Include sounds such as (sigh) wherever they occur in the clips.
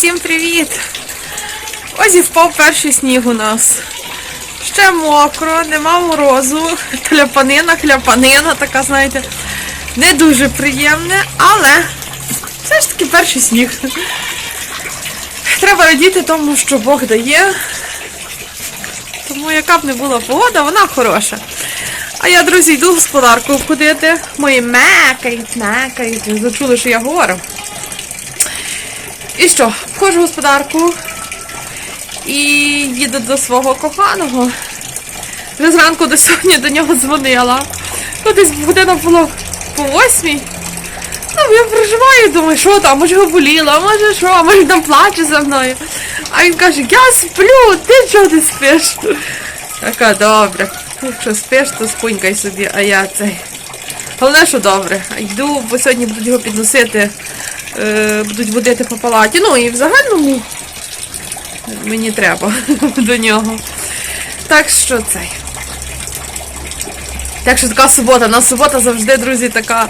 Всім привіт! Ось і впав перший сніг у нас. Ще мокро, нема морозу, (laughs) хляпанина, хляпанина, така, знаєте, не дуже приємне, але все ж таки перший сніг. Треба радіти тому, що Бог дає. Тому яка б не була погода, вона хороша. А я, друзі, йду в господарку обходити. Мої мекають, мекають. Зачули, що я говорю. І що, входжу в господарку і їду до свого коханого. Вже зранку до сьогодні до нього дзвонила. Ну, десь година було по восьмій. Ну, я переживаю, думаю, що там, може його боліло, може що, а може там плаче за мною. А він каже, я сплю, ти чого не спиш? Така, добре. Якщо спиш, то спунькай собі, а я цей. Головне, що добре. Йду, бо сьогодні будуть його підносити, будуть водити по палаті. Ну і в загальному мені треба (laughs) до нього. Так що цей. Так що така субота. У нас субота завжди, друзі, така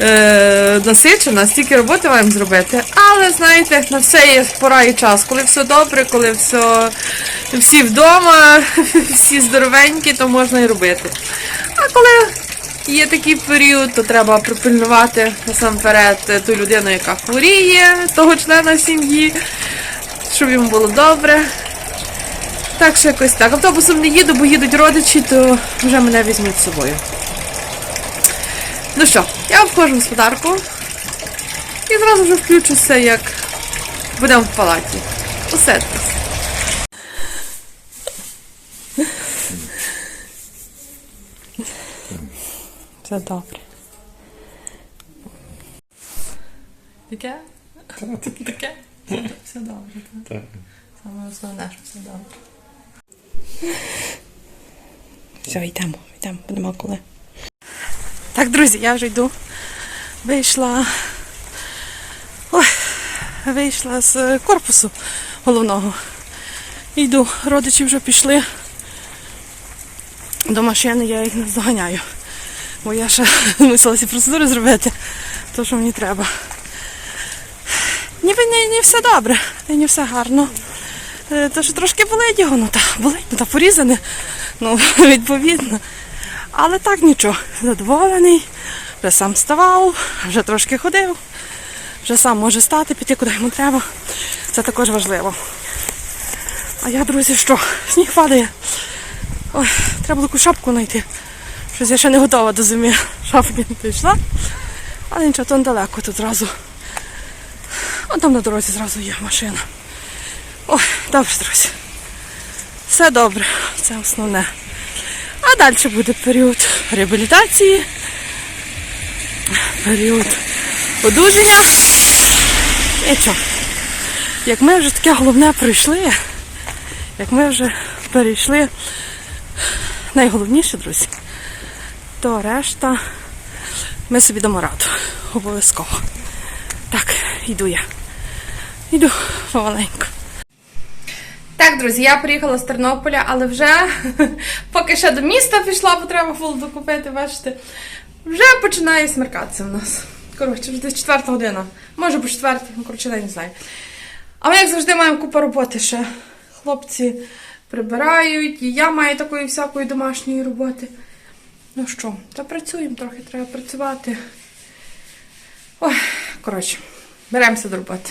е, насичена, стільки роботи маємо зробити. Але знаєте, на все є пора і час. Коли все добре, коли все, всі вдома, (laughs) всі здоровенькі, то можна і робити. А коли є такий період, то треба припильнувати насамперед ту людину, яка хворіє, того члена сім'ї, щоб йому було добре. Так що якось так. Автобусом не їду, бо їдуть родичі, то вже мене візьмуть з собою. Ну що, я обходжу господарку і зразу вже включуся, як будемо в палаті. Усе Все добре. Таке? Таке? Все добре. Так. Саме основне, що все добре. Все, йдемо, йдемо, нема коли. Так, друзі, я вже йду. Вийшла. Ой, вийшла з корпусу головного. Йду, родичі вже пішли до машини, я їх не здоганяю. Бо я ще (laughs) мусила ці процедури зробити, то що мені треба. Ніби не, не все добре, не все гарно. Е, То що трошки болить його, ну та болить, ну та порізане, ну (laughs) відповідно. Але так нічого, задоволений, вже сам вставав, вже трошки ходив, вже сам може стати, піти куди йому треба. Це також важливо. А я, друзі, що? Сніг падає. Ой, треба якусь шапку знайти. Щось я ще не готова до зими. Шапки не прийшла. Але нічого, то недалеко тут зразу. Вон там на дорозі зразу є машина. Ой, добре, друзі. Все добре, це основне. А далі буде період реабілітації, період одужання. І що? Як ми вже таке головне пройшли, як ми вже перейшли найголовніше, друзі, то решта ми собі дамо раду. Обов'язково. Так, йду я. Йду помаленьку. Так, друзі, я приїхала з Тернополя, але вже (laughs) поки ще до міста пішла, бо треба було докупити, бачите. Вже починає смеркатися в нас. Коротше, вже десь четверта година. Може по четвертій, ну коротше, я не знаю. А ми, як завжди, маємо купу роботи ще. Хлопці прибирають, і я маю такої всякої домашньої роботи. Ну що, та працюємо трохи, треба працювати. Ой, коротше, беремося до роботи.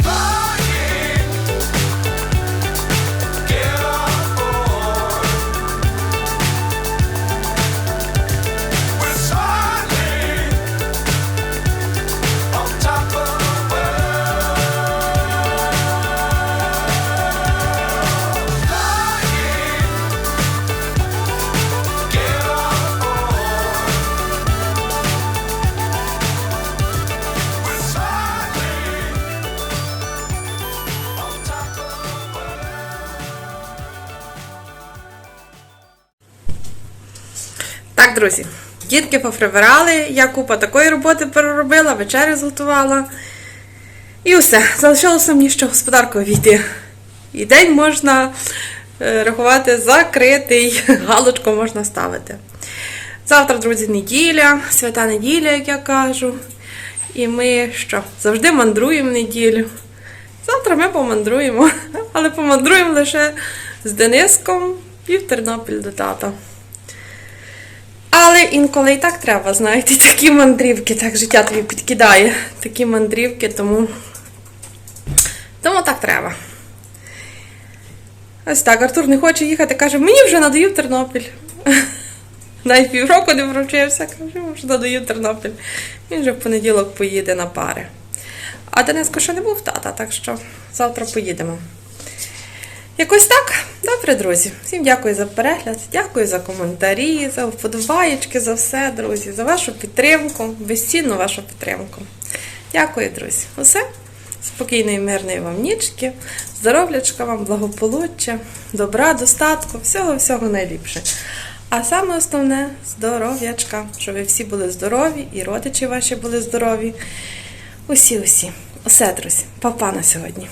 Так, друзі, дітки поприбирали, я купа такої роботи переробила, вечерю зготувала. І все. Залишилося мені ще господаркою війти. І день можна е, рахувати закритий, (laughs) галочку можна ставити. Завтра, друзі, неділя, свята неділя, як я кажу. І ми що? Завжди мандруємо неділю. Завтра ми помандруємо, (laughs) але помандруємо лише з Дениском і в Тернопіль до тата. Але інколи і так треба, знаєте, такі мандрівки, так життя тобі підкидає. Такі мандрівки, тому. Тому так треба. Ось так, Артур не хоче їхати, каже, мені вже надоїв Тернопіль. (laughs) Навіть півроку не провчився, каже, мені вже надоїв Тернопіль. Він вже в понеділок поїде на пари. А Дениско ще не був тата, так що завтра поїдемо. Якось так. Добре, друзі. Всім дякую за перегляд, дякую за коментарі, за вподобаєчки, за все, друзі, за вашу підтримку, безцінну вашу підтримку. Дякую, друзі. Усе. Спокійної, мирної вам нічки, здоров'ячка вам, благополуччя, добра, достатку, всього-всього найліпше. А саме основне здоров'ячка, щоб ви всі були здорові, і родичі ваші були здорові. Усі-усі. Усе, друзі. Па-па на сьогодні.